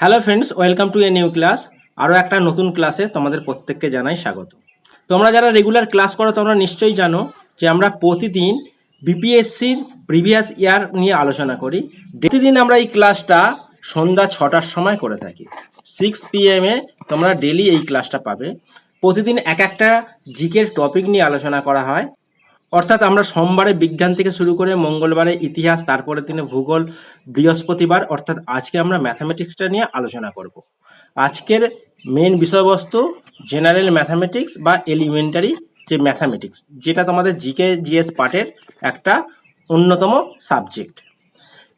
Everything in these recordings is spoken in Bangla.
Hello friends welcome to a new class আরও একটা নতুন ক্লাসে তোমাদের প্রত্যেককে জানাই স্বাগত। তোমরা যারা রেগুলার ক্লাস করো, তোমরা নিশ্চয়ই জানো যে আমরা প্রতিদিন বিপিএসসির প্রিভিয়াস ইয়ার নিয়ে আলোচনা করি। প্রতিদিন আমরা এই ক্লাসটা সন্ধ্যা ছটার সময় করে থাকি। সিক্স পিএমে তোমরা ডেলি এই ক্লাসটা পাবে। প্রতিদিন এক একটা জিকের টপিক নিয়ে আলোচনা করা হয়। অর্থাৎ আমরা সোমবারে বিজ্ঞান থেকে শুরু করে মঙ্গলবারে ইতিহাস তারপরে দিনে ভূগোল, বৃহস্পতিবার, অর্থাৎ আজকে আমরা ম্যাথামেটিক্সটা নিয়ে আলোচনা করব। আজকের মেন বিষয়বস্তু জেনারেল ম্যাথামেটিক্স বা এলিমেন্টারি যে ম্যাথামেটিক্স যেটা তোমাদের জিকে জিএস পার্টের একটা অন্যতম সাবজেক্ট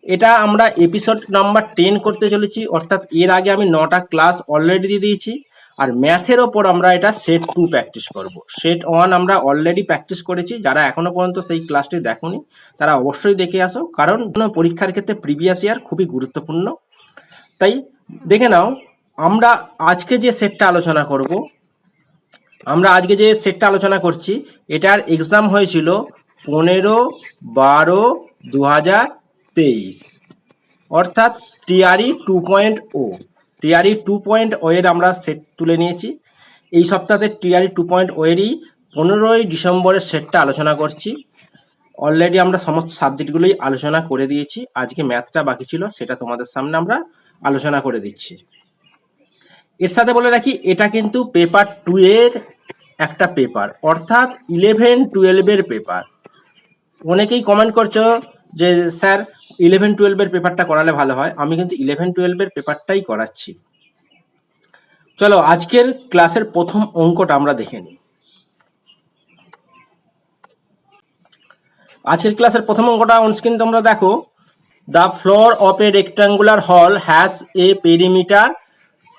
এটা আমরা এপিসোড নাম্বার টেন করতে চলেছি, অর্থাৎ এর আগে আমি নটা ক্লাস অলরেডি দিয়ে দিয়েছি। আর ম্যাথের ওপর আমরা এটা সেট টু প্র্যাকটিস করব। সেট ওয়ান আমরা অলরেডি প্র্যাকটিস করেছি, যারা এখনও পর্যন্ত সেই ক্লাসটি দেখোনি, তারা অবশ্যই দেখে আসো, কারণ পরীক্ষার ক্ষেত্রে প্রিভিয়াস ইয়ার খুবই গুরুত্বপূর্ণ। তাই দেখে নাও, আমরা আজকে যে সেটটা আলোচনা করব, আমরা আজকে যে সেটটা আলোচনা করছি, এটার এক্সাম হয়েছিল পনেরো বারো দু অর্থাৎ TRE two point o TRE two point ওয়ের আমরা সেট তুলে নিয়েছি। এই সপ্তাহে টিআরই টু পয়েন্ট ওয়েরই পনেরোই ডিসেম্বরের সেটটা আলোচনা করছি। অলরেডি আমরা সমস্ত সাবজেক্টগুলোই আলোচনা করে দিয়েছি। আজকে ম্যাথটা বাকি ছিল, সেটা তোমাদের সামনে আমরা আলোচনা করে দিচ্ছি। এর সাথে বলে রাখি, এটা কিন্তু পেপার টু এর একটা পেপার, অর্থাৎ ইলেভেন টুয়েলভের পেপার। অনেকেই কমেন্ট করছ যে স্যার ইলেভেন টুয়েলভের পেপারটা করালে ভালো হয়। আমি কিন্তু ইলেভেন টুয়েলভের পেপারটাই করাচ্ছি। চলো, আজকের ক্লাসের প্রথম অঙ্কটা আমরা দেখে নিই। আজকের ক্লাসের প্রথম অঙ্কটা অনস্ক্রিন তোমরা দেখো। The floor of a rectangular hall has a perimeter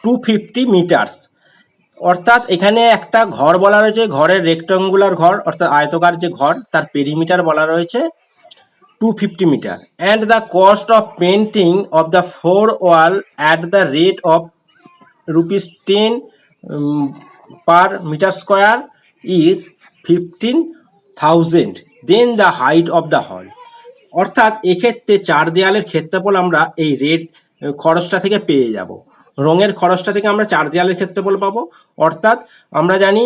two fifty metres অর্থাৎ এখানে একটা ঘর বলা রয়েছে, ঘরের রেক্টাঙ্গুলার ঘর, অর্থাৎ আয়তকার যে ঘর, তার পেরিমিটার বলা রয়েছে। Two fifty metre and the cost of painting of the four wall at the rate of rupees ten per metre square is fifteen thousand then the height of the hall অর্থাৎ এক্ষেত্রে চার দেয়ালের ক্ষেত্রফল আমরা এই রেড খরচটা থেকে পেয়ে যাব। রঙের খরচটা থেকে আমরা চার দেয়ালের ক্ষেত্রফল পাবো। অর্থাৎ আমরা জানি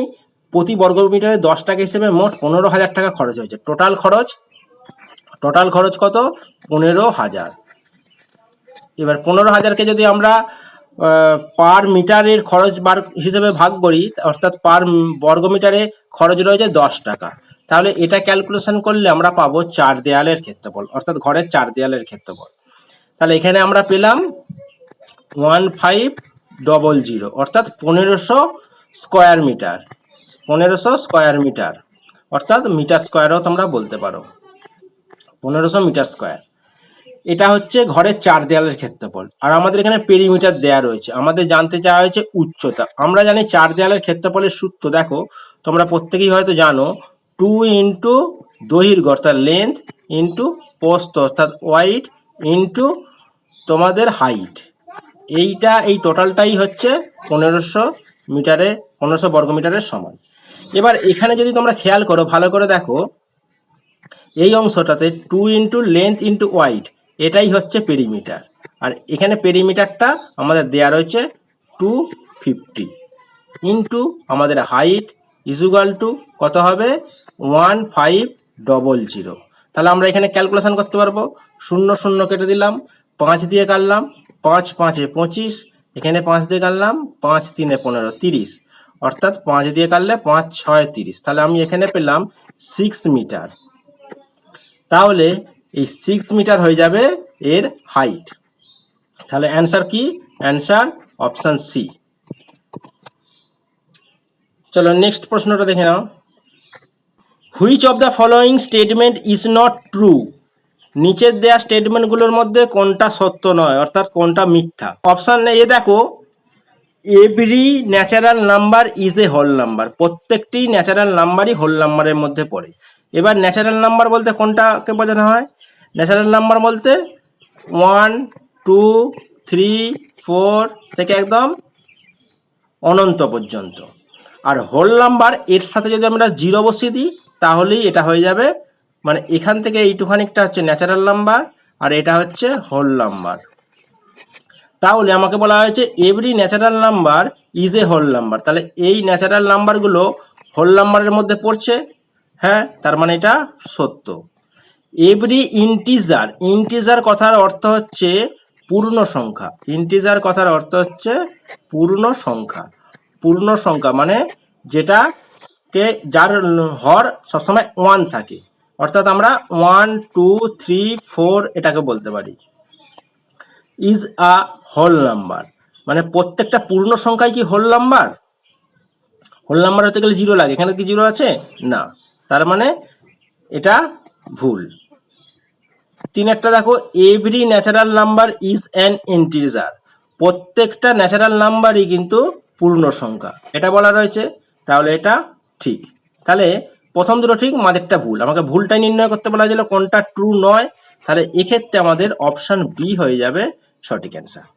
প্রতি বর্গ মিটারে দশ টাকা হিসেবে মোট পনেরো হাজার টাকা খরচ হয়েছে। টোটাল খরচ টোটাল খরচ কত? পনেরো হাজার। এবার পনেরো হাজারকে যদি আমরা পার মিটারের খরচ বার হিসেবে ভাগ করি, অর্থাৎ পার বর্গ মিটারে খরচ রয়েছে দশ টাকা। তাহলে এটা ক্যালকুলেশন করলে আমরা পাবো চার দেয়ালের ক্ষেত্রফল, অর্থাৎ ঘরের চার দেয়ালের ক্ষেত্রফল। তাহলে এখানে আমরা পেলাম ওয়ান ফাইভ ডবল জিরো অর্থাৎ পনেরোশো স্কোয়ার মিটার পনেরোশো স্কোয়ার মিটার অর্থাৎ মিটার স্কোয়ারও তোমরা বলতে পারো। পনেরোশো মিটার স্কোয়ার। এটা হচ্ছে ঘরের চার দেয়ালের ক্ষেত্রফল। আর আমাদের এখানে পেরিমিটার দেয়া রয়েছে। আমাদের জানতে চাওয়া হয়েছে উচ্চতা। আমরা জানি চার দেয়ালের ক্ষেত্রফলের সূত্র, দেখো, তোমরা প্রত্যেকেই হয়তো জানো টু ইন্টু দৈর্ঘ্য, অর্থাৎ লেন্থ ইন্টু পোস্ত অর্থাৎ ওয়াইট ইন্টু তোমাদের হাইট এইটা, এই টোটালটাই হচ্ছে পনেরোশো মিটারে, পনেরোশো বর্গ মিটারের সমান। এবার এখানে যদি তোমরা খেয়াল করো, ভালো করে দেখো এই অংশটাতে two into length into wide এটাই হচ্ছে পেরিমিটার আর এখানে পেরিমিটারটা আমাদের দেয়া রয়েছে টু ফিফটি ইন্টু আমাদের হাইট ইজুগাল টু কত হবে? ওয়ান ফাইভ ডবল জিরো তাহলে আমরা এখানে ক্যালকুলেশন করতে পারব। শূন্য শূন্য কেটে দিলাম, পাঁচ দিয়ে কাটলাম, পাঁচ পাঁচে পঁচিশ, এখানে পাঁচ দিয়ে কাটলাম, পাঁচ তিনে পনেরো, তিরিশ। অর্থাৎ পাঁচ দিয়ে কাটলে পাঁচ, ছয়, তিরিশ। তাহলে আমি এখানে পেলাম সিক্স মিটার তাহলে এই সিক্স মিটার হয়ে যাবে এর হাইট তাহলে অ্যান্সার কি? অ্যান্সার অপশান সি চলো নেক্সট প্রশ্নটা দেখে নাও। Which of the following statement is not true নিচের দেয়া স্টেটমেন্টগুলোর মধ্যে কোনটা সত্য নয়, অর্থাৎ কোনটা মিথ্যা? অপশান এ দেখো। Every natural number is a whole number প্রত্যেকটি ন্যাচারাল নাম্বারই হোল নাম্বারের মধ্যে পড়ে। এবার ন্যাচারাল নাম্বার বলতে কোনটাকে বোঝানো হয়? ন্যাচারাল নাম্বার বলতে ওয়ান টু থ্রি ফোর থেকে একদম অনন্ত পর্যন্ত। আর হোল নাম্বার এর সাথে যদি আমরা জিরো বসিয়ে দিই, তাহলেই এটা হয়ে যাবে। মানে এখান থেকে এইটুখানিকটা হচ্ছে ন্যাচারাল নাম্বার আর এটা হচ্ছে হোল নাম্বার তাহলে আমাকে বলা হয়েছে every natural number is a whole number তাহলে এই ন্যাচারাল নাম্বারগুলো হোল নাম্বারের মধ্যে পড়ছে হ্যাঁ তার মানে এটা সত্য। এভরি ইন্টিজার ইন্টিজার কথার অর্থ হচ্ছে পূর্ণ সংখ্যা। ইন্টিজার কথার অর্থ হচ্ছে পূর্ণ সংখ্যা। পূর্ণ সংখ্যা মানে যেটা কে যার হর সবসময় ওয়ান থাকে। অর্থাৎ আমরা ওয়ান টু থ্রি ফোর এটাকে বলতে পারি। Is a whole number. মানে প্রত্যেকটা পূর্ণ সংখ্যাই কি হোল নাম্বার? হোল নাম্বার হতে গেলে জিরো লাগে। এখানে কি জিরো আছে? না। তার মানে এটা ভুল। তিন একটা দেখো। Every natural number is an integer. প্রত্যেকটা ন্যাচারাল নাম্বারই কিন্তু পূর্ণ সংখ্যা। এটা বলা রয়েছে। তাহলে এটা ঠিক। তাহলে প্রথম দুটো ঠিক, মাঝেরটা ভুল। আমাকে ভুলটাই নির্ণয় করতে বলা হয়েছিল, কোনটা ট্রু নয়। তাহলে এক্ষেত্রে আমাদের অপশান বি হয়ে যাবে সঠিক অ্যান্সার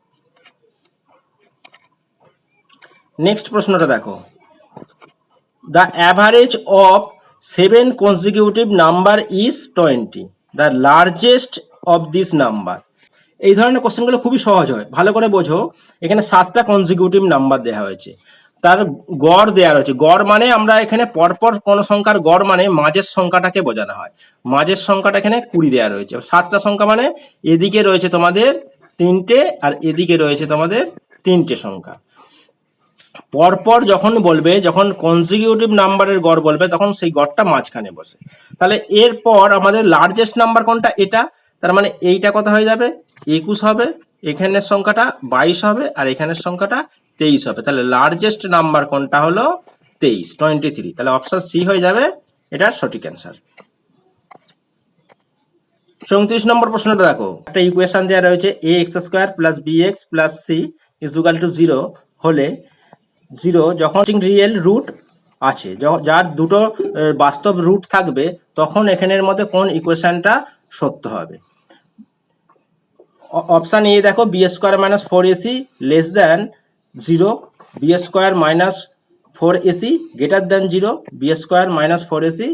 নেক্সট প্রশ্নটা দেখো। The average of seven consecutive number is twenty the largest of this number এই ধরনের কোশ্চেনগুলো খুবই সহজ হয়। ভালো করে বোঝো। এখানে সাতটা কনজিকিউটিভ নাম্বার দেওয়া হয়েছে। তার গড় দেওয়া রয়েছে। গড় মানে আমরা এখানে পরপর কোনো সংখ্যার গড় মানে মাঝের সংখ্যাটাকে বোঝানো হয়। মাঝের সংখ্যাটা এখানে কুড়ি দেওয়া রয়েছে। সাতটা সংখ্যা মানে এদিকে রয়েছে তোমাদের তিনটে আর এদিকে রয়েছে তোমাদের তিনটে সংখ্যা। পরপর যখন বলবে, যখন কনজিকিউটিভ নাম্বারের গড় বলবে, তখন সেই গড়টা মাঝখানে বসে। তাহলে এরপর আমাদের লার্জেস্ট নাম্বার কোনটা? এটা। তার মানে এইটা কত হয়ে যাবে? একুশ হবে। এখানের সংখ্যাটা বাইশ হবে আর এখানের সংখ্যাটা তেইশ হবে। তাহলে লার্জেস্ট নাম্বার কোনটা হলো? তেইশ টোয়েন্টি থ্রি তাহলে অপশন সি হয়ে যাবে এটার সঠিক অ্যান্সার চৌত্রিশ নম্বর প্রশ্নটা দেখো। একটা ইকুয়েশন দেওয়া রয়েছে A X square plus B X plus C is equal to zero হলে জিরো যখন রিয়েল রুট আছে যার দুটো বাস্তব রুট থাকবে, তখন এখানের মধ্যে কোন ইকুয়েশনটা সত্য হবে? অপশান এ দেখো B square minus four AC less than zero B square minus four AC greater than zero B square minus four AC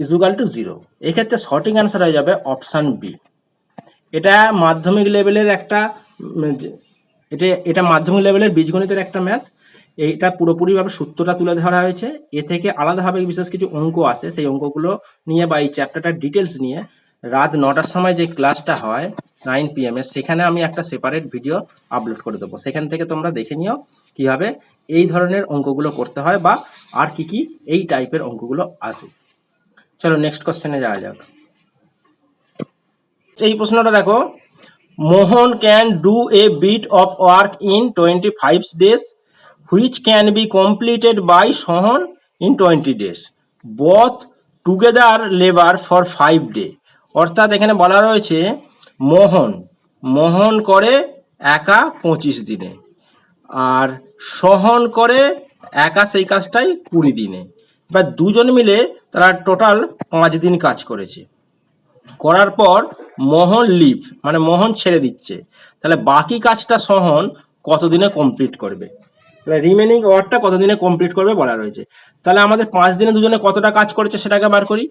is equal to zero এক্ষেত্রে সঠিক অ্যান্সার হয়ে যাবে অপশান বি এটা মাধ্যমিক লেভেলের একটা এটা এটা মাধ্যমিক লেভেলের বীজগণিতের একটা ম্যাথ এইটা পুরোপুরিভাবে সূত্রটা তুলে ধরা হয়েছে। এ থেকে আলাদাভাবে বিশেষ কিছু অঙ্ক আছে। সেই অঙ্কগুলো নিয়ে বা এই চ্যাপ্টারটার ডিটেলস নিয়ে রাত নটার সময় যে ক্লাসটা হয় নাইন পিএম এর, সেখানে আমি একটা সেপারেট ভিডিও আপলোড করে দেবো। সেখান থেকে তোমরা দেখে নিও কীভাবে এই ধরনের অঙ্কগুলো করতে হয় বা আর কি কি এই টাইপের অঙ্কগুলো আসে চলো নেক্সট কোশ্চেনে যাওয়া যাক। এই প্রশ্নটা দেখো can do a bit of work in twenty five days which can be completed by Sohan in twenty days both together labour for five day অর্থাৎ এখানে বলা রয়েছে মোহন মোহন করে একা পঁচিশ দিনে। আর সহন করে একা সেই কাজটাই কুড়ি দিনে। বা দুজন মিলে তারা টোটাল পাঁচ দিন কাজ করেছে। করার পর মোহন লিভ মানে মোহন ছেড়ে দিচ্ছে। তাহলে বাকি কাজটা সহন কতদিনে কমপ্লিট করবে? তাহলে রিমেনিং ওয়ার্ডটা কতদিনে কমপ্লিট করবে বলা রয়েছে। তাহলে আমাদের পাঁচ দিনে দুজনে কতটা কাজ করেছে সেটাকে বার করি।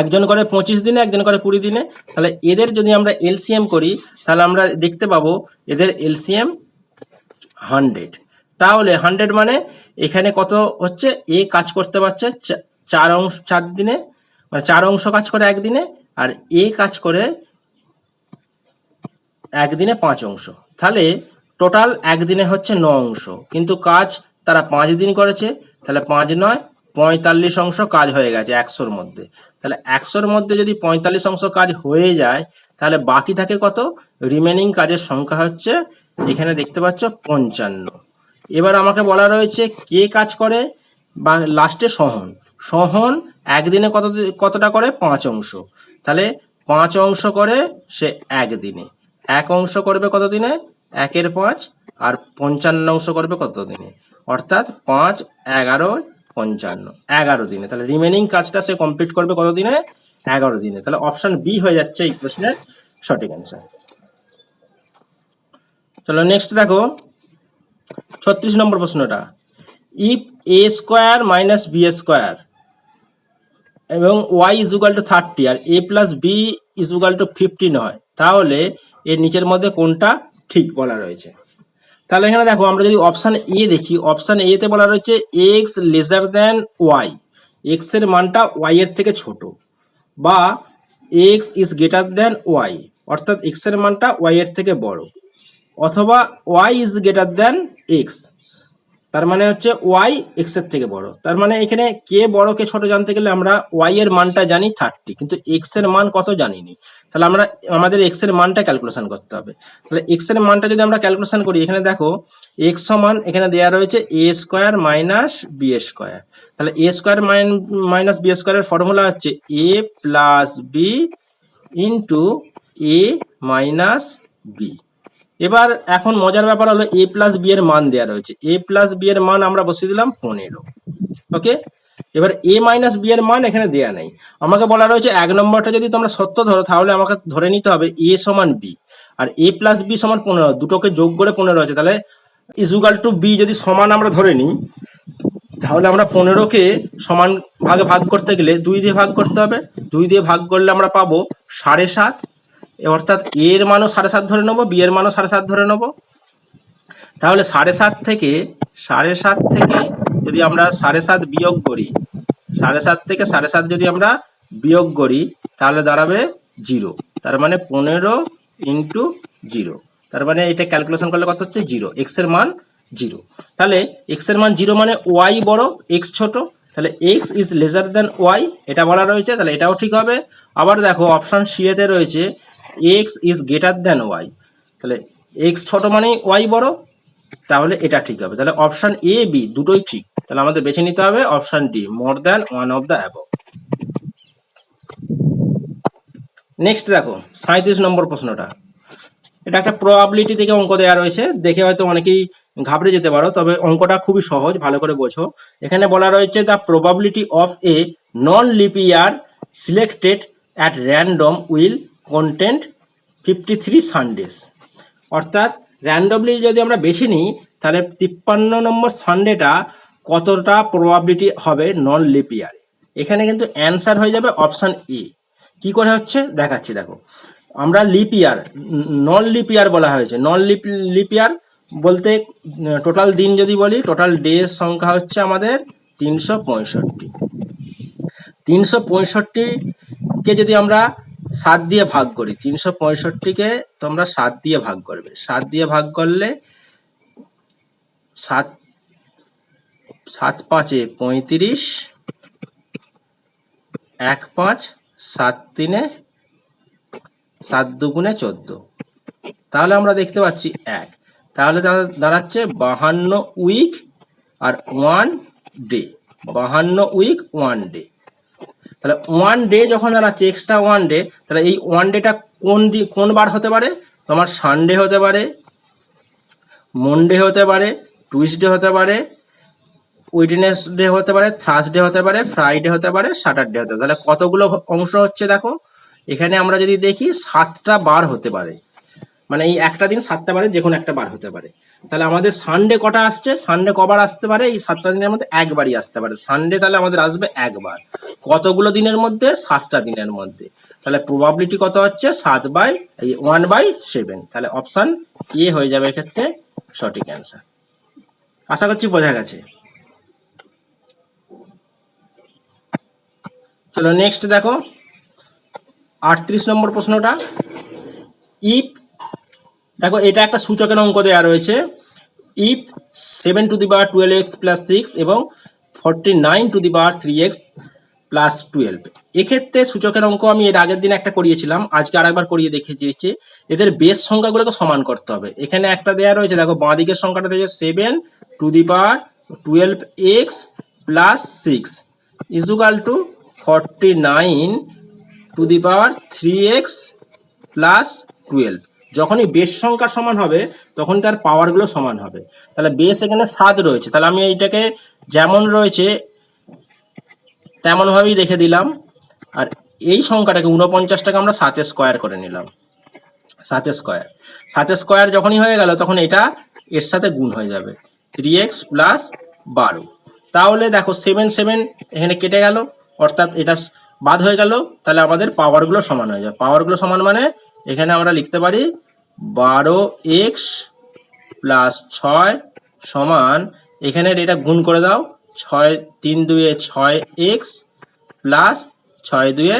একজন করে পঁচিশ দিনে, একজন করে কুড়ি দিনে। তাহলে এদের যদি আমরা এলসিএম করি, তাহলে আমরা দেখতে পাবো এদের এলসিএম হান্ড্রেড তাহলে হান্ড্রেড মানে এখানে কত হচ্ছে? এ কাজ করতে পারছে চার অংশ চার দিনে মানে চার অংশ কাজ করে একদিনে আর এ কাজ করে একদিনে পাঁচ অংশ। তাহলে টোটাল একদিনে হচ্ছে ন অংশ। কিন্তু কাজ তারা পাঁচ দিন করেছে, তাহলে পাঁচ নয়, পঁয়তাল্লিশ অংশ কাজ হয়ে গেছে একশোর মধ্যে। তাহলে একশোর মধ্যে যদি পঁয়তাল্লিশ অংশ কাজ হয়ে যায়, তাহলে বাকি থাকে কত? রিমেনিং কাজের সংখ্যা হচ্ছে, এখানে দেখতে পাচ্ছ পঞ্চান্ন। এবার আমাকে বলা রয়েছে কে কাজ করে? বা লাস্টে সহন। সহন একদিনে কত কতটা করে? পাঁচ অংশ। তাহলে পাঁচ অংশ করে সে একদিনে এক অংশ করবে কত দিনে? একের পাঁচ, আর পঞ্চান্ন অংশ করবে কত দিনে? অর্থাৎ পাঁচ, এগারো, পঞ্চান্ন। এগারো দিনে। তাহলে রিমেনিং কাজটা সে কমপ্লিট করবে কত দিনে? এগারো দিনে। তাহলে অপশন বি হয়ে যাচ্ছে এই প্রশ্নের সঠিক অ্যান্সার চলো নেক্সট দেখো, ছত্রিশ নম্বর প্রশ্নটা। If A square minus B square এবং Y is is equal to thirty R A plus B is is equal to fifteen হয় তাহলে এর নিচের মধ্যে কোনটা? ঠিক বলা রয়েছে। তাহলে এখানে দেখো, আমরা যদি অপশান এ দেখি অপশান এতে বলা রয়েছে এক্স লেজার দেন ওয়াই এক্সের মানটা ওয়াই এর থেকে ছোট বা X is greater then Y অর্থাৎ এক্সের মানটা ওয়াই এর থেকে বড়। অথবা Y is greater then X তার মানে হচ্ছে ওয়াই এক্সের থেকে বড়। তার মানে এখানে কে বড় কে ছোট জানতে গেলে আমরা ওয়াই এর মানটা জানি থার্টি কিন্তু এক্সের মান কত জানিনি। তাহলে আমরা, আমাদের এক্সের মানটা ক্যালকুলেশন করতে হবে। তাহলে এক্সের মানটা যদি আমরা ক্যালকুলেশন করি, এখানে দেখো এক্স সমান, এখানে দেওয়া রয়েছে A square minus B square তাহলে এ স্কোয়ার মাইনাস বি স্কোয়ারের ফর্মুলা হচ্ছে A plus B into A minus B এবার এখন মজার ব্যাপার হলো এ প্লাস বি এর মান দেওয়া রয়েছে। এ প্লাস বি এর মান আমরা বসিয়ে দিলাম পনেরো। ওকে এবার এ মাইনাস বি এর মান এখানে দেয়া নেই। আমাকে বলা রয়েছে এক নম্বরটা যদি তোমরা সত্য ধরো, তাহলে আমাকে ধরে নিতে হবে এ সমান বি আর এ প্লাস বি সমান পনেরো, দুটোকে যোগ করে পনেরো আছে, তাহলে ইজুগাল টু বি যদি সমান আমরা ধরে নিই, তাহলে আমরা পনেরোকে সমান ভাগে ভাগ করতে গেলে দুই দিয়ে ভাগ করতে হবে। দুই দিয়ে ভাগ করলে আমরা পাবো সাড়ে সাত। অর্থাৎ এ এর মানও সাড়ে সাত ধরে নেব বি এর মানও সাড়ে সাত ধরে নেব। তাহলে সাড়ে সাত থেকে, সাড়ে সাত থেকে যদি আমরা সাড়ে সাত বিয়োগ করি, সাড়ে সাত থেকে সাড়ে সাত যদি আমরা বিয়োগ করি, তাহলে দাঁড়াবে জিরো। তার মানে পনেরো ইন্টু জিরো। তার মানে এটা ক্যালকুলেশন করলে কত হচ্ছে? জিরো। এক্সের মান জিরো। তাহলে এক্সের মান জিরো মানে ওয়াই বড় এক্স ছোট। তাহলে X is lesser then Y এটা বলা রয়েছে। তাহলে এটাও ঠিক হবে। আবার দেখো অপশন সি এতে রয়েছে X is greater then Y তাহলে এক্স ছোট মানেই ওয়াই বড়, তাহলে এটা ঠিক হবে। তাহলে অপশন এ বি দুটোই ঠিক। তাহলে আমাদের বেছে নিতে হবে option D more than one of the above next দেখো সাঁত্রিশ নম্বর প্রশ্নটা। এটা একটা প্রবাবিলিটি থেকে অঙ্ক দেওয়া রয়েছে। দেখে হয়তো অনেকেই ঘাবড়ে যেতে পারো, তবে অঙ্কটা খুবই সহজ, ভালো করে বোঝো। এখানে বলা রয়েছে the probability of a non leap year selected at random will contain fifty three Sundays অর্থাৎ র্যান্ডমলি যদি আমরা বেছে নিই, তাহলে তিপ্পান্ন নম্বর সানডেটা কতটা প্রবাবিলিটি হবে নন লিপিয়ারে এখানে কিন্তু অ্যান্সার হয়ে যাবে অপশান এ কি করে হচ্ছে? দেখাচ্ছি, দেখো। আমরা লিপিয়ার নন লিপিয়ার বলা হয়েছে। নন লিপ লিপিয়ার বলতে টোটাল দিন যদি বলি টোটাল ডের সংখ্যা হচ্ছে আমাদের তিনশো পঁয়ষট্টি। তিনশো পঁয়ষট্টিকে যদি আমরা সাত দিয়ে ভাগ করি, তিনশো পঁয়ষট্টিকে তোমরা সাত দিয়ে ভাগ করবে। সাত দিয়ে ভাগ করলে সাত সাত পাঁচে পঁয়ত্রিশ, এক পাঁচ, সাত তিনে, সাত দুগুণে চোদ্দ। তাহলে আমরা দেখতে পাচ্ছি এক। তাহলে দাঁড়া- দাঁড়াচ্ছে বাহান্ন উইক আর ওয়ান ডে বাহান্ন উইক ওয়ান ডে তাহলে ওয়ান ডে যখন দাঁড়াচ্ছে এক্সট্রা ওয়ান ডে তাহলে এই ওয়ান ডেটা কোন দি, কোন বার হতে পারে? তোমার সানডে হতে পারে মনডে হতে পারে টুইসডে হতে পারে উইডনেসডে হতে পারে থার্সডে হতে পারে ফ্রাইডে হতে পারে স্যাটারডে হতে পারে। তাহলে কতগুলো অংশ হচ্ছে দেখো? এখানে আমরা যদি দেখি, সাতটা বার হতে পারে। মানে এই একটা দিন সাতটা বারে যে কোনো একটা বার হতে পারে। তাহলে আমাদের সানডে কটা আসছে? সানডে কবার আসতে পারে? এই সাতটা দিনের মধ্যে একবারই আসতে পারে। সানডে তাহলে আমাদের আসবে একবার। কতগুলো দিনের মধ্যে? সাতটা দিনের মধ্যে। তাহলে প্রবাবিলিটি কত হচ্ছে? সাত বাই, এই ওয়ান বাই সেভেন তাহলে অপশান এ হয়ে যাবে এক্ষেত্রে সঠিক অ্যান্সার আশা করছি বোঝা গেছে। চলো নেক্সট দেখো। আটত্রিশ নম্বর প্রশ্নটা। ইফ দেখো, এটা একটা সূচকের অঙ্ক দেওয়া রয়েছে। If seven to the bar twelve X plus six এবং forty nine to the bar three X plus twelve এক্ষেত্রে সূচকের অঙ্ক আমি এর আগের দিন একটা করিয়েছিলাম, আজকে আরেকবার করিয়ে দেখিয়ে দিয়েছি এদের বেস সংখ্যাগুলোকে সমান করতে হবে। এখানে একটা দেওয়া রয়েছে, দেখো বাঁ দিকের সংখ্যাটা দিয়েছে seven to the power twelve X plus six is equal to forty nine to the power three X plus twelve যখনই বেশ সংখ্যা সমান হবে তখন তার পাওয়ারগুলো সমান হবে। তাহলে বেশ এখানে সাত রয়েছে। তাহলে আমি এইটাকে যেমন রয়েছে, তেমনভাবেই রেখে দিলাম। আর এই সংখ্যাটাকে উনপঞ্চাশটাকে আমরা সাতে স্কোয়ার করে নিলাম। সাতে স্কোয়ার সাতে স্কোয়ার যখনই হয়ে গেল, তখন এটা এর সাথে গুণ হয়ে যাবে। থ্রি এক্স প্লাস বারো। তাহলে দেখো সেভেন সেভেন এখানে কেটে গেল। অর্থাৎ এটা বাদ হয়ে গেল। তাহলে আমাদের পাওয়ারগুলো সমান হয়ে যাবে। পাওয়ারগুলো সমান মানে এখানে আমরা লিখতে পারি বারো এক্স প্লাস ছয় সমান, এখানে এটা গুণ করে দাও, ছয় তিন দুয়ে ছয় এক্স প্লাস ছয় দুয়ে,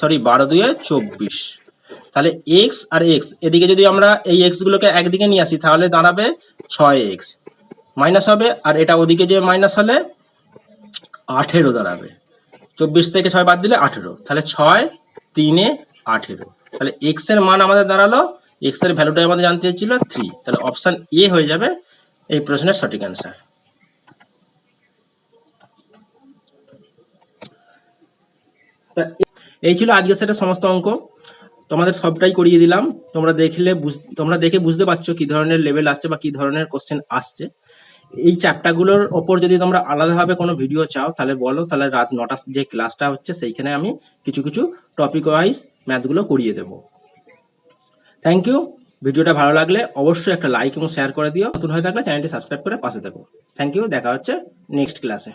সরি, বারো দুয়ে চব্বিশ। তাহলে এক্স আর এক্স, এদিকে যদি আমরা এই এক্স গুলোকে একদিকে নিয়ে আসি, তাহলে দাঁড়াবে ছয় এক্স। মাইনাস হবে, আর এটা ওদিকে যে মাইনাস হলে আঠেরো দাঁড়াবে। চব্বিশ থেকে ছয় বাদ দিলে আঠেরো, তাহলে ছয় তিনে আঠেরো। তাহলে এক্সের মান আমাদের দাঁড়াল এক্সের ভ্যালুটা আমাদের জানতে ছিল থ্রি তাহলে অপশন এ হয়ে যাবে এই প্রশ্নের সঠিক অ্যান্সার এই ছিল আজকের সেটা সমস্ত অঙ্ক। তোমাদের সবটাই করিয়ে দিলাম। তোমরা দেখলে তোমরা দেখে বুঝতে পারছ কি ধরনের লেভেল আসছে বা কি ধরনের কোশ্চেন আসছে। এই চ্যাপ্টারগুলোর ওপর যদি তোমরা আলাদাভাবে কোনো ভিডিও চাও, তাহলে বলো, তাহলে রাত নটা যে ক্লাসটা হচ্ছে সেইখানে আমি কিছু কিছু টপিক ওয়াইজ ম্যাথগুলো করিয়ে দেব। থ্যাংক ইউ ভিডিওটা ভালো লাগলে অবশ্যই একটা লাইক এবং শেয়ার করে দিও। নতুন হয়ে থাকলে চ্যানেলটি সাবস্ক্রাইব করে পাশে থাকো। থ্যাংক ইউ দেখা হচ্ছে নেক্সট ক্লাসে